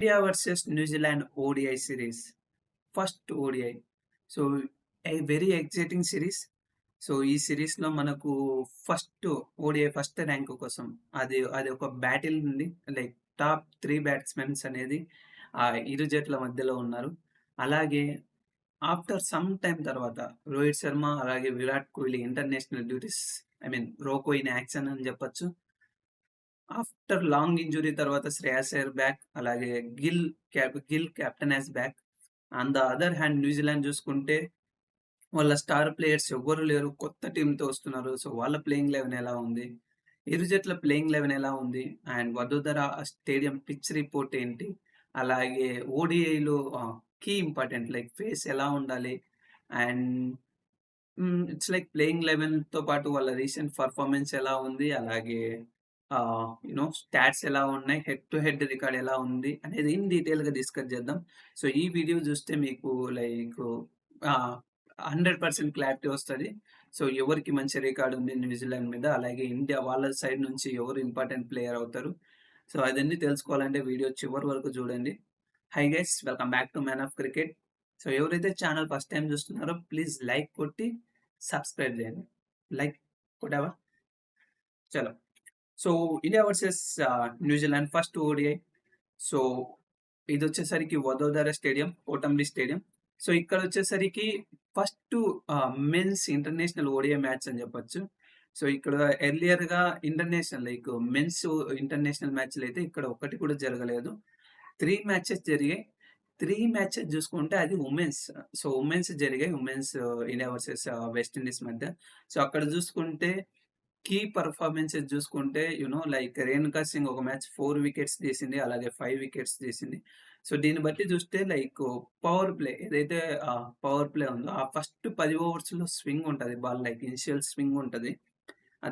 India versus New Zealand ODI series first ODI so a very exciting series so ఈ సిరీస్లో మనకు first ODI first rank కోసం అది అది ఒక బ్యాటిల్ ఉంది లైక్ టాప్ త్రీ బ్యాట్స్మెన్స్ అనేది ఆ ఇరు జట్ల మధ్యలో ఉన్నారు. అలాగే ఆఫ్టర్ సమ్ టైం తర్వాత రోహిత్ శర్మ అలాగే Virat Kohli international duties I mean RoKo in action అని చెప్పొచ్చు. ఆఫ్టర్ లాంగ్ ఇంజురీ తర్వాత శ్రేయాస్ అయ్యర్ బ్యాక్ అలాగే Gill cap Gill captain as back. On the other hand New Zealand Zealand వాళ్ళ స్టార్ ప్లేయర్స్ ఎవ్వరు లేరు. కొత్త టీంతో వస్తున్నారు. సో వాళ్ళ ప్లేయింగ్ లెవెన్ ఎలా ఉంది? ఇరు జట్ల ప్లేయింగ్ లెవెన్ ఎలా ఉంది? And Vadodara stadium pitch report ఏంటి? అలాగే ఓడిఐలో కీ ఇంపార్టెంట్ లైక్ ఫేస్ ఎలా ఉండాలి? అండ్ ఇట్స్ లైక్ ప్లేయింగ్ లెవెన్తో పాటు వాళ్ళ రీసెంట్ పర్ఫార్మెన్స్ ఎలా ఉంది? అలాగే యూనో స్టాట్స్ ఎలా ఉన్నాయి హెడ్ టు హెడ్ రికార్డ్ ఎలా ఉంది అనేది ఇన్ డీటెయిల్గా డిస్కస్ చేద్దాం. సో ఈ వీడియో చూస్తే మీకు లైక్ హండ్రెడ్ పర్సెంట్ క్లారిటీ వస్తుంది. సో ఎవరికి మంచి రికార్డ్ ఉంది న్యూజిలాండ్ మీద అలాగే ఇండియా వాళ్ళ సైడ్ నుంచి ఎవరు ఇంపార్టెంట్ ప్లేయర్ అవుతారు. సో అదన్నీ తెలుసుకోవాలంటే వీడియో చివరి వరకు చూడండి. Hi guys welcome back to man of cricket. So ఎవరైతే ఛానల్ ఫస్ట్ టైం చూస్తున్నారో ప్లీజ్ లైక్ కొట్టి సబ్స్క్రైబ్ చేయండి. లైక్ కొట్టావా? చలో. So India versus New Zealand first ODI so ఇది వచ్చేసరికి Vadodara stadium Kotambi stadium. So ఇక్కడ వచ్చేసరికి first men's international ODI match అని చెప్పొచ్చు. సో ఇక్కడ ఎర్లియర్గా ఇంటర్నేషనల్ లైక్ మెన్స్ ఇంటర్నేషనల్ మ్యాచ్లు అయితే ఇక్కడ ఒకటి కూడా జరగలేదు. త్రీ మ్యాచెస్ జరిగాయి. త్రీ మ్యాచెస్ చూసుకుంటే అది ఉమెన్స్ సో ఉమెన్స్ జరిగాయి. ఉమెన్స్ ఇండియా వర్సెస్ వెస్టిండీస్ మధ్య. సో అక్కడ చూసుకుంటే కీ పర్ఫార్మెన్సెస్ చూసుకుంటే you know like Renuka Singh ఒక మ్యాచ్ ఫోర్ వికెట్స్ తీసింది అలాగే ఫైవ్ వికెట్స్ తీసింది. సో దీన్ని బట్టి చూస్తే లైక్ పవర్ ప్లే ఏదైతే పవర్ ప్లే ఉందో ఆ ఫస్ట్ పది ఓవర్స్లో స్వింగ్ ఉంటుంది బాల్ లైక్ ఇనిషియల్ స్వింగ్ ఉంటుంది.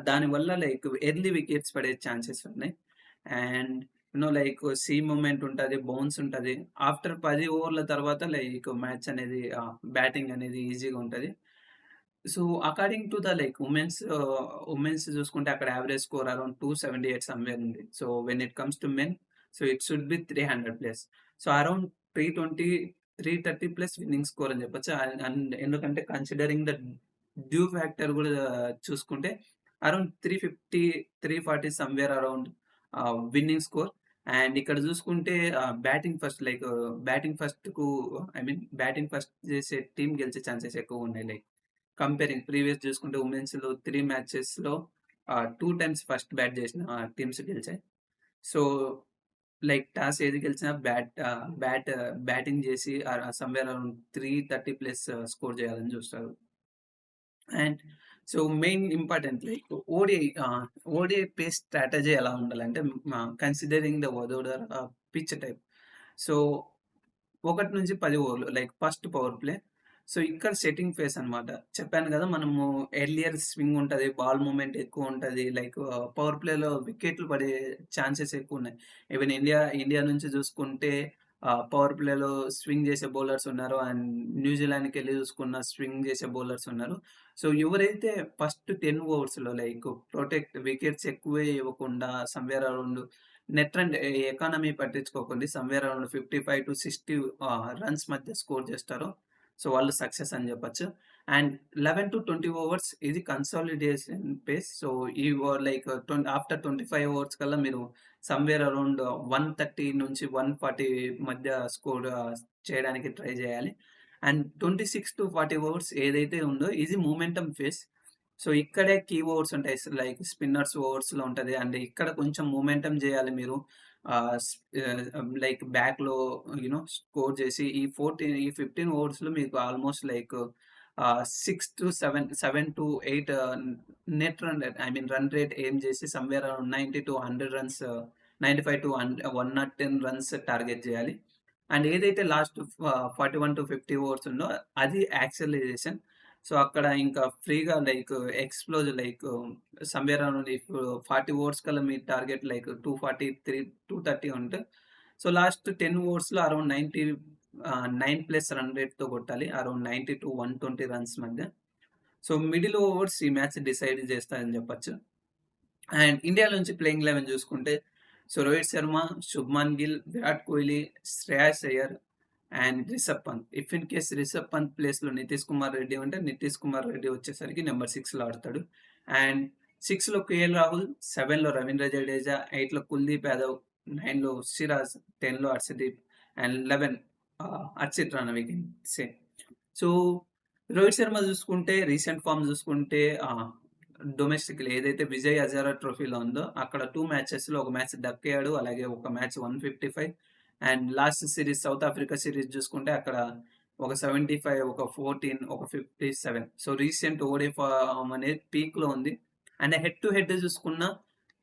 దానివల్ల లైక్ ఎర్లీ వికెట్స్ పడే ఛాన్సెస్ ఉన్నాయి. And you know like seam movement ఉంటుంది బౌన్స్ ఉంటుంది. ఆఫ్టర్ పది ఓవర్ల తర్వాత లైక్ మ్యాచ్ అనేది బ్యాటింగ్ అనేది ఈజీగా ఉంటుంది. So according to the like women's women's చూసుకుంటే అక్కడ average score around two seventy eight somewhere ఉంది. So when it comes to men so it should be three hundred plus so around three twenty three thirty plus winning score అని చెప్పొచ్చు. And ఎందుకంటే considering the due factor కూడా చూసుకుంటే around three fifty three forty somewhere around winning score and ఇక్కడ చూసుకుంటే batting first like batting ఫస్ట్కు I mean batting first చేసే team గెలిచే ఛాన్సెస్ ఎక్కువ ఉన్నాయి లైక్ కంపేరింగ్ ప్రీవియస్ చూసుకుంటే ఉమెన్స్లో త్రీ మ్యాచెస్లో టూ టైమ్స్ ఫస్ట్ బ్యాట్ చేసిన టీమ్స్ గెలిచాయి. సో లైక్ టాస్ ఏది గెలిచినా బ్యాట్ బ్యాట్ బ్యాటింగ్ చేసి somewhere around three thirty plus score చేయాలని చూస్తారు. And so main important like ODI ODI phase strategy ఎలా ఉండాలంటే considering the Vadodara pitch type so ఒకటి నుంచి పది ఓవర్లు like first power play so ఇక్కడ సెట్టింగ్ ఫేస్ అనమాట చెప్పాను కదా మనము ఎర్లియర్ స్వింగ్ ఉంటుంది బాల్ మూమెంట్ ఎక్కువ ఉంటుంది లైక్ పవర్ ప్లేలో వికెట్లు పడే ఛాన్సెస్ ఎక్కువ ఉన్నాయి. ఈవెన్ ఇండియా ఇండియా నుంచి చూసుకుంటే పవర్ ప్లేలో స్వింగ్ చేసే బౌలర్స్ ఉన్నారు అండ్ న్యూజిలాండ్కి వెళ్ళి చూసుకున్న స్వింగ్ చేసే బౌలర్స్ ఉన్నారు. సో ఎవరైతే ఫస్ట్ టెన్ ఓవర్స్లో లైక్ ప్రొటెక్ట్ వికెట్స్ ఎక్కువే ఇవ్వకుండా somewhere around net run economy పట్టించుకోకుండా somewhere around fifty five to sixty runs మధ్య స్కోర్ చేస్తారు సో వాళ్ళు సక్సెస్ అని చెప్పొచ్చు. And eleven to twenty overs ఇది కన్సాలిడేషన్ పేస్ సో ఈ like twenty after twenty five overs కల్లా మీరు సమ్వేర్ అరౌండ్ వన్ థర్టీ నుంచి వన్ ఫార్టీ మధ్య స్కోర్ చేయడానికి ట్రై చేయాలి. And twenty six to forty overs ఏదైతే ఉందో ఇది మూమెంటమ్ ఫేస్ సో ఇక్కడే కీ ఓవర్స్ ఉంటాయి. లైక్ స్పిన్నర్స్ ఓవర్స్లో ఉంటుంది. అండ్ ఇక్కడ కొంచెం మూమెంటం చేయాలి మీరు. లైక్ బ్యాక్లో యూనో స్కోర్ చేసి ఈ ఫోర్టీన్ ఈ ఫిఫ్టీన్ ఓవర్స్లో మీకు almost like six to seven seven to eight net run rate I mean run rate ఏం చేసి somewhere ninety to hundred runs ninety five to one not ten runs target చేయాలి. And ఏదైతే last forty one to fifty overs ఉందో అది acceleration. So అక్కడ ఇంకా ఫ్రీగా like explode like somewhere around forty overs కల్లా మీ target like two forty three two thirty ఉంటే. So last ten ఓవర్స్లో around ninety nine plus run రేట్తో కొట్టాలి. Around ninety to one twenty runs మధ్య. So middle overs ఈ match decide చేస్తారని చెప్పచ్చు. And India నుంచి playing eleven చూసుకుంటే so Rohit Sharma, Shubman Gill, Virat Kohli, Shreyas Iyer and Rishabh Pant. If in case Rishabh Pant ప్లేస్‌లో నితీష్ కుమార్ రెడ్డి ఉంటే నితీష్ కుమార్ రెడ్డి వచ్చేసరికి number సిక్స్లో ఆడతాడు. అండ్ సిక్స్లో కేఎల్ రాహుల్, సెవెన్లో రవీంద్ర జడేజా, ఎయిట్లో కుల్దీప్ యాదవ్, నైన్లో Siraj, 10లో Harshdeep and eleven Harshit Rana we say. So Rohit Sharma చూసుకుంటే రీసెంట్ ఫార్మ్ చూసుకుంటే డొమెస్టిక్లీ ఏదైతే విజయ్ హజారా ట్రోఫీలో ఉందో అక్కడ టూ మ్యాచెస్‌లో ఒక మ్యాచ్ దక్కాడు. అలాగే ఒక మ్యాచ్ 155 and last series South Africa series చూసుకుంటే అక్కడ ఒక 75, ఒక 14, ఒక 57. సో రీసెంట్ ఓడీ ఫార్మ్ అనేది పీక్‌లో ఉంది. అండ్ హెడ్ టు హెడ్ చూసుకున్న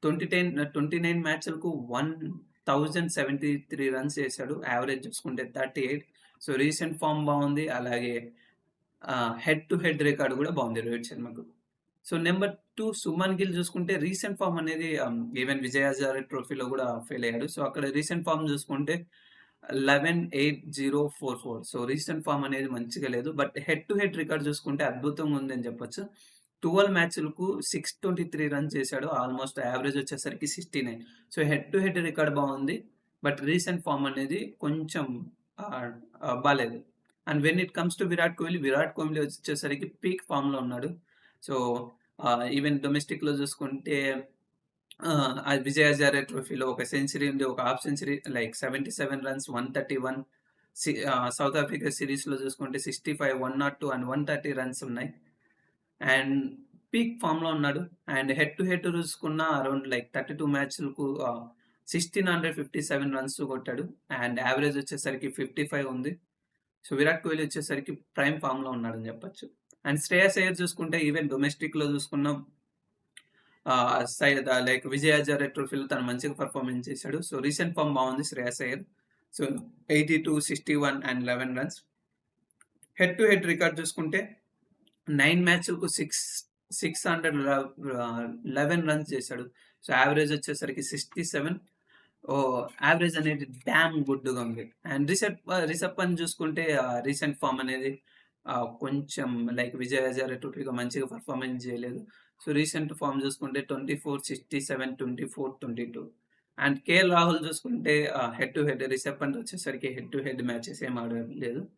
20 టెన్ 29 మ్యాచ్‌లకు 1073 రన్స్ చేశాడు. యావరేజ్ చూసుకుంటే 38. సో రీసెంట్ ఫార్మ్ బాగుంది అలాగే హెడ్ టు హెడ్ రికార్డ్ కూడా బాగుంది Rohit శర్మకు. So number two Shubman Gill చూసుకుంటే రీసెంట్ ఫార్మ్ అనేది ఈవెన్ విజయ హజారే ట్రోఫీలో కూడా ఫెయిల్ అయ్యాడు. సో అక్కడ రీసెంట్ ఫార్మ్ చూసుకుంటే 11,8,044 సో రీసెంట్ ఫార్మ్ అనేది మంచిగా లేదు. But head to head record చూసుకుంటే అద్భుతంగా ఉందని చెప్పొచ్చు. 12 మ్యాచ్‌లకు సిక్స్ ట్వంటీ త్రీ రన్ చేశాడు. ఆల్మోస్ట్ యావరేజ్ వచ్చేసరికి 69. So head to head record బాగుంది బట్ రీసెంట్ ఫామ్ అనేది కొంచెం బాగాలేదు and when it comes to Virat Kohli, Virat Kohli వచ్చేసరికి పీక్ ఫార్మ్‌లో ఉన్నాడు. సో ఈవెన్ డొమెస్టిక్‌లో చూసుకుంటే ఆహ్, విజయ్ హజారే ట్రోఫీలో ఒక సెంచరీ ఉంది. ఒక హాఫ్ సెంచరీ లైక్ 77 రన్స్, 131 సి వన్ సౌత్ ఆఫ్రికా సిరీస్‌లో చూసుకుంటే 65, 102 అండ్ 130 రన్స్ ఉన్నాయి. అండ్ పీక్ ఫార్మ్‌లో ఉన్నాడు. అండ్ హెడ్ టు హెడ్ చూసుకున్న around like 32 మ్యాచ్‌లకు sixteen hundred fifty seven runs కొట్టాడు. అండ్ యావరేజ్ వచ్చేసరికి 55 ఉంది. సో విరాట్ కోహ్లీ వచ్చేసరికి ప్రైమ్ ఫార్మ్‌లో ఉన్నాడని చెప్పొచ్చు. అండ్ శ్రేయస్ అయ్యర్ చూసుకుంటే ఈవెన్ డొమెస్టిక్‌లో చూసుకున్న చూసుకున్నాం సైడ్ లైక్ విజయ హజారే ట్రోఫీలో తను మంచిగా పెర్ఫార్మెన్స్ చేశాడు. సో రీసెంట్ ఫార్మ్ బాగుంది Shreyas Iyer. So 82, 61 and 11 runs. Head to head record చూసుకుంటే nine మ్యాచ్‌లకు six six hundred eleven runs చేశాడు. సో యావరేజ్ వచ్చేసరికి సిక్స్టీ సెవెన్ ఓ యావరేజ్ అనేది డామ్ గుడ్‌గా ఉంది. అండ్ రిసెప్ రిసెప్ అని చూసుకుంటే రీసెంట్ ఫార్మ్ అనేది కొంచెం లైక్ విజయ్ హజారే మంచిగా పర్ఫార్మెన్స్ చేయలేదు. సో రీసెంట్ ఫార్మ్ చూసుకుంటే 24, 67, 24, 22 అండ్ కేఎల్ రాహుల్ చూసుకుంటే head to head Rishabh Pant వచ్చేసరికి హెడ్ టు హెడ్ మ్యాచెస్ ఏం ఆడలేదు.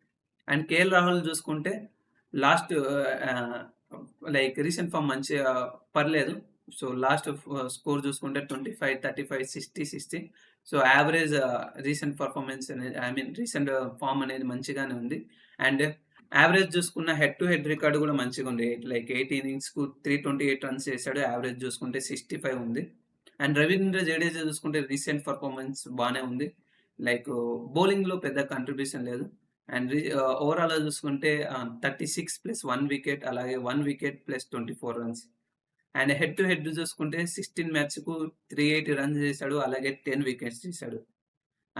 అండ్ కేఎల్ రాహుల్ చూసుకుంటే లాస్ట్ లైక్ రీసెంట్ ఫార్మ్ మంచిగా పర్లేదు. సో లాస్ట్ స్కోర్ చూసుకుంటే 25, 35, 60, 60 సో యావరేజ్ రీసెంట్ పర్ఫార్మెన్స్ అనేది ఐ మీన్ రీసెంట్ ఫామ్ అనేది మంచిగానే ఉంది. అండ్ యావరేజ్ చూసుకున్న హెడ్ టు హెడ్ రికార్డ్ కూడా మంచిగా ఉంది. లైక్ 8 ఇన్నింగ్స్‌కు 328 రన్స్ చేశాడు. యావరేజ్ చూసుకుంటే 65 ఉంది. అండ్ రవీంద్ర జడేజా చూసుకుంటే రీసెంట్ పర్ఫార్మెన్స్ బాగానే ఉంది. లైక్ బౌలింగ్‌లో పెద్ద కంట్రిబ్యూషన్ లేదు. అండ్ ఓవరాల్ uh, చూసుకుంటే thirty six plus one wicket అలాగే one wicket plus 24 runs. And head to head చూసుకుంటే 16 మ్యాచ్‌కు 380 రన్స్ చేశాడు. అలాగే 10 వికెట్స్ తీశాడు.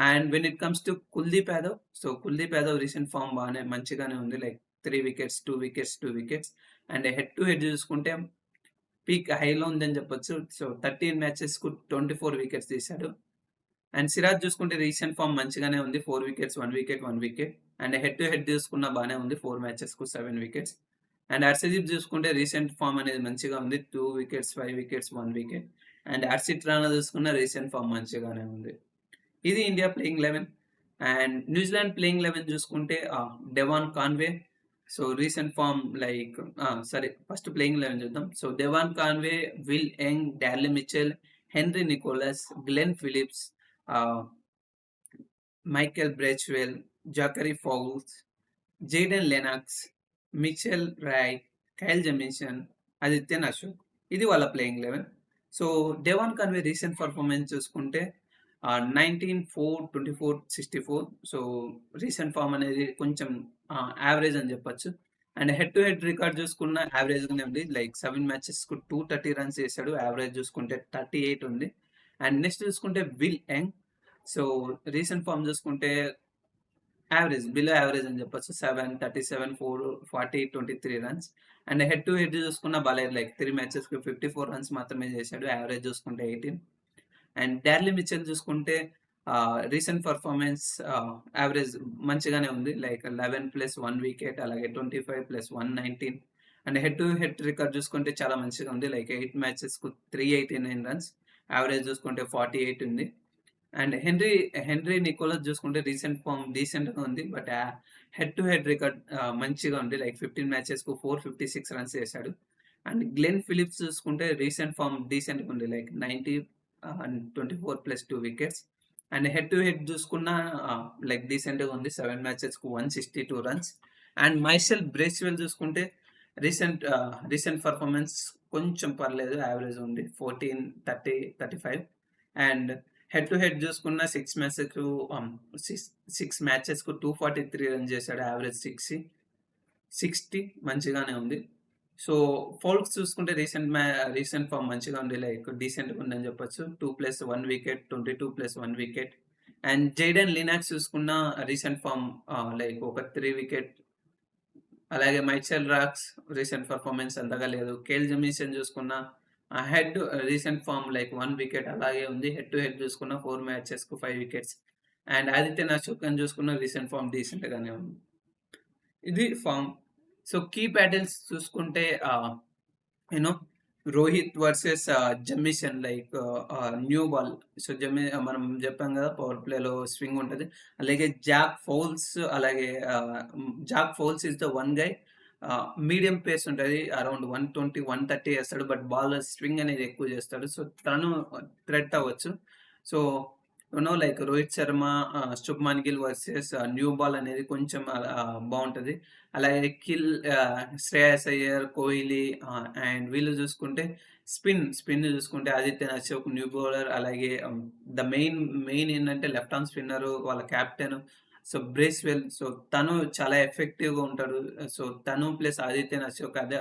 And when it comes to Kuldeep Yadav, so Kuldeep Yadav recent form బాగానే మంచిగానే ఉంది. Like three wickets, two wickets, two wickets and head to head చూసుకుంటే peak హైలో ఉందని చెప్పొచ్చు. సో 13 మ్యాచెస్‌కు 24 వికెట్స్ తీశాడు. అండ్ సిరాజ్ చూసుకుంటే రీసెంట్ ఫార్మ్ మంచిగానే ఉంది. Four wickets, one wicket, one wicket and head to head చూసుకున్న బాగానే ఉంది. ఫోర్ మ్యాచెస్‌కు సెవెన్ వికెట్స్. అండ్ హర్షదీప్ చూసుకుంటే రీసెంట్ ఫామ్ అనేది మంచిగా ఉంది. Two wickets, five wickets, one wicket and Harshit Rana చూసుకున్న రీసెంట్ ఫార్మ్ మంచిగానే ఉంది. ఇది India playing 11 and New Zealand playing 11 చూసుకుంటే Devon Conway so recent form like సరే ఫస్ట్ ప్లేయింగ్ 11 చూద్దాం. So Devon Conway, Will Young, Daryl Mitchell, Henry Nicholls, Glenn Phillips, Michael Bracewell, Zachary Foulkes, Jayden Lennox, Mitchell Ray Kyle Jamieson Adityan Ashok ఇది వాళ్ళ playing 11. So Devon Conway recent performance చూసుకుంటే nineteen four twenty four sixty four so recent form అనేది కొంచెం average అని చెప్పొచ్చు. And head to head record చూసుకున్న యావరేజ్‌గానే ఉంది. లైక్ సెవెన్ మ్యాచెస్‌కు 230 రన్స్ చేశాడు. యావరేజ్ చూసుకుంటే 38 ఉంది. అండ్ నెక్స్ట్ చూసుకుంటే Will Young so recent form చూసుకుంటే యావరేజ్ బిలో యావరేజ్ అని చెప్పొచ్చు. 7, 37, 4, 40, 23 runs and head to head చూసుకున్న బాలేదు. లైక్ త్రీ మ్యాచెస్‌కి 54 రన్స్ మాత్రమే చేశాడు. యావరేజ్ చూసుకుంటే 18 అండ్ డార్లీ మిచెల్ చూసుకుంటే రీసెంట్ పర్ఫార్మెన్స్ యావరేజ్ మంచిగానే ఉంది. లైక్ 11 ప్లస్ వన్ వికెట్ అలాగే 25 plus 119 and head to head record చూసుకుంటే చాలా మంచిగా ఉంది. లైక్ ఎయిట్ మ్యాచెస్‌కు 389 రన్స్ యావరేజ్ చూసుకుంటే 48 ఉంది. అండ్ హెన్రీ హెన్రీ నికోలస్ చూసుకుంటే రీసెంట్ ఫార్మ్ డీసెంట్‌గా ఉంది. But head to head record మంచిగా ఉంది. లైక్ 15 మ్యాచెస్‌కు 456 రన్స్ చేశాడు. అండ్ గ్లెన్ ఫిలిప్స్ చూసుకుంటే రీసెంట్ ఫార్మ్ డీసెంట్‌గా ఉంది. Like 90 twenty four plus two wickets. And head to head చూసుకున్నా లైక్ డీసెంట్‌గా ఉంది. సెవెన్ మ్యాచెస్‌కు 162 రన్స్. అండ్ మైసెల్ బ్రేస్‌వెల్ చూసుకుంటే రీసెంట్ రీసెంట్ పర్ఫార్మెన్స్ కొంచెం పర్లేదు యావరేజ్ ఉంది. 14, 30, 35 అండ్ హెడ్ టు హెడ్ చూసుకున్న సిక్స్ మ్యాచెస్‌కు సిక్స్ సిక్స్ 6 మ్యాచెస్‌కు 243 రన్స్ చేశాడు. యావరేజ్ 60. 60 మంచిగానే ఉంది. సో, ఫోల్క్స్ చూసుకుంటే రీసెంట్ మ్యా రీసెంట్ ఫార్మ్ మంచిగా ఉంది. లైక్ డీసెంట్‌గా ఉందని చెప్పొచ్చు. 2+1 wicket, 22+1 wicket. And Jayden Lennox చూసుకున్న రీసెంట్ ఫార్మ్ లైక్ ఒక త్రీ వికెట్. అలాగే మైచెల్ రాక్స్ రీసెంట్ పర్ఫార్మెన్స్ అంతగా లేదు. కేల్ జమీసన్ చూసుకున్న head recent form like one wicket అలాగే ఉంది. హెడ్ టు హెడ్ చూసుకున్న 4 మ్యాచెస్‌కు ఫైవ్ వికెట్స్. అండ్ ఆదిత్యన్ అని చూసుకున్న రీసెంట్ ఫార్మ్ డీసెంట్‌గానే ఉంది. ఇది ఫార్మ్. సో, కీ బ్యాటిల్స్ చూసుకుంటే you know Rohit versus Jamieson like new ball. So, జెమి మనం చెప్పాం కదా! పవర్ ప్లేలో స్వింగ్ ఉంటుంది అలాగే జాక్ ఫౌల్స్ అలాగే Zak Foulkes is the one guy medium pace ఉంటుంది around one twenty one thirty వేస్తాడు బట్ బాల్ స్వింగ్ అనేది ఎక్కువ చేస్తాడు. సో, తను థ్రెట్ అవ్వచ్చు. So, you know like Rohit Sharma ah, Shubman Gill versus new ball అనేది కొంచెం బాగుంటుంది అలాగే కిల్ శ్రేయస్ అయ్యర్, కోహ్లీ అండ్ వీళ్ళు చూసుకుంటే స్పిన్, స్పిన్ చూసుకుంటే ఆదిత్యన్ అశోక్ న్యూ బౌలర్ అలాగే ద మెయిన్ మెయిన్ ఏంటంటే లెఫ్ట్ ఆర్మ్ స్పిన్నరు వాళ్ళ కెప్టెన్ సో, బ్రేస్‌వెల్ సో, తను చాలా ఎఫెక్టివ్‌గా ఉంటాడు. సో, తను ప్లస్ ఆదిత్యన్ అశోక్ అదే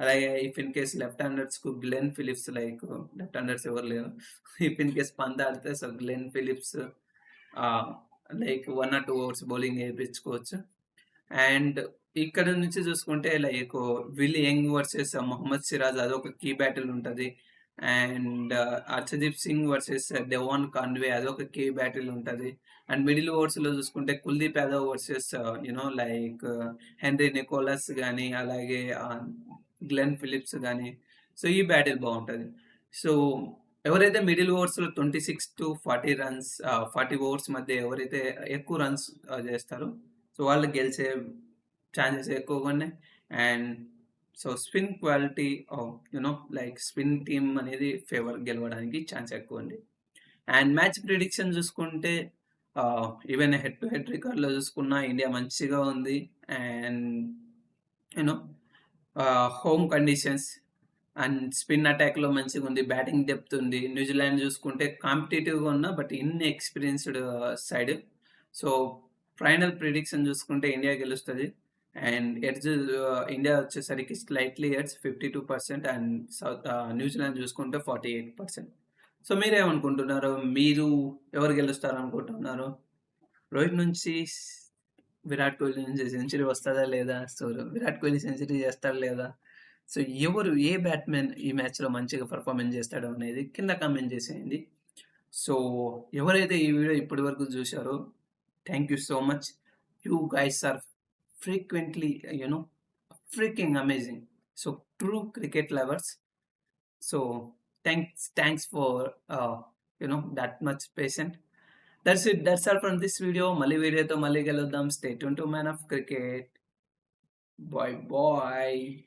అలాగే if in case left హ్యాండర్స్‌కు Glenn Phillips like left handers ఎవరు లేరు. ఇఫ్ ఇన్ కేస్ పంత్ ఆడితే so, Glenn Phillips like one or two overs bowling వేయించుకోవచ్చు. And ఇక్కడ నుంచి చూసుకుంటే like Will Young versus Mohammed Siraj అదొక కీ బ్యాటిల్ ఉంటుంది. And Arshdeep Singh versus Devon Conway అదొక key battle ఉంటుంది. అండ్ మిడిల్ ఓవర్స్‌లో చూసుకుంటే Kuldeep Yadav versus you know know like Henry Nicholls కానీ అలాగే గ్లెన్ ఫిలిప్స్ కానీ సో, ఈ బ్యాటిల్ బాగుంటుంది సో, ఎవరైతే మిడిల్ ఓవర్స్‌లో 26-40 రన్స్ ఫార్టీ ఓవర్స్ మధ్య ఎవరైతే ఎక్కువ రన్స్ చేస్తారో సో, వాళ్ళు గెలిచే ఛాన్సెస్ ఎక్కువగా ఉన్నాయి. And so, spin quality you know no like spin team అనేది ఫేవర్ గెలవడానికి ఛాన్స్ ఎక్కువుంది. అండ్ మ్యాచ్ ప్రిడిక్షన్ చూసుకుంటే ఈవెన్ హెడ్ టు హెడ్ రికార్డ్‌లో చూసుకున్న ఇండియా మంచిగా ఉంది. And you know home conditions and spin అటాక్‌లో మంచిగా ఉంది బ్యాటింగ్ డెప్త్ ఉంది. న్యూజిలాండ్ చూసుకుంటే కాంపిటీటివ్‌గా ఉన్న but in experienced side. So, final prediction చూసుకుంటే ఇండియా గెలుస్తుంది అండ్ ఎడ్జ్ ఇండియా వచ్చేసరికి slightly edge 52% and south New Zealand చూసుకుంటే 48%. సో, మీరేమనుకుంటున్నారు? మీరు ఎవరు గెలుస్తారు అనుకుంటున్నారు రోహిత్ నుంచి విరాట్ కోహ్లీ నుంచి సెంచరీ వస్తుందా లేదా? సో, విరాట్ కోహ్లీ సెంచరీ చేస్తాడా లేదా? సో, ఎవరు ఏ బ్యాట్‌మెన్ ఈ మ్యాచ్‌లో మంచిగా పర్ఫార్మెన్స్ చేస్తాడో అనేది కింద కామెంట్ చేసేయండి. సో, ఎవరైతే ఈ వీడియో ఇప్పటి వరకు చూశారో thank you so much. You guys are frequently you know freaking amazing. So, true cricket lovers. So, thanks thanks for you know that much patient. That's it. That's all from this video. Mali video to Mali Stay tuned to Man of Cricket. Bye bye.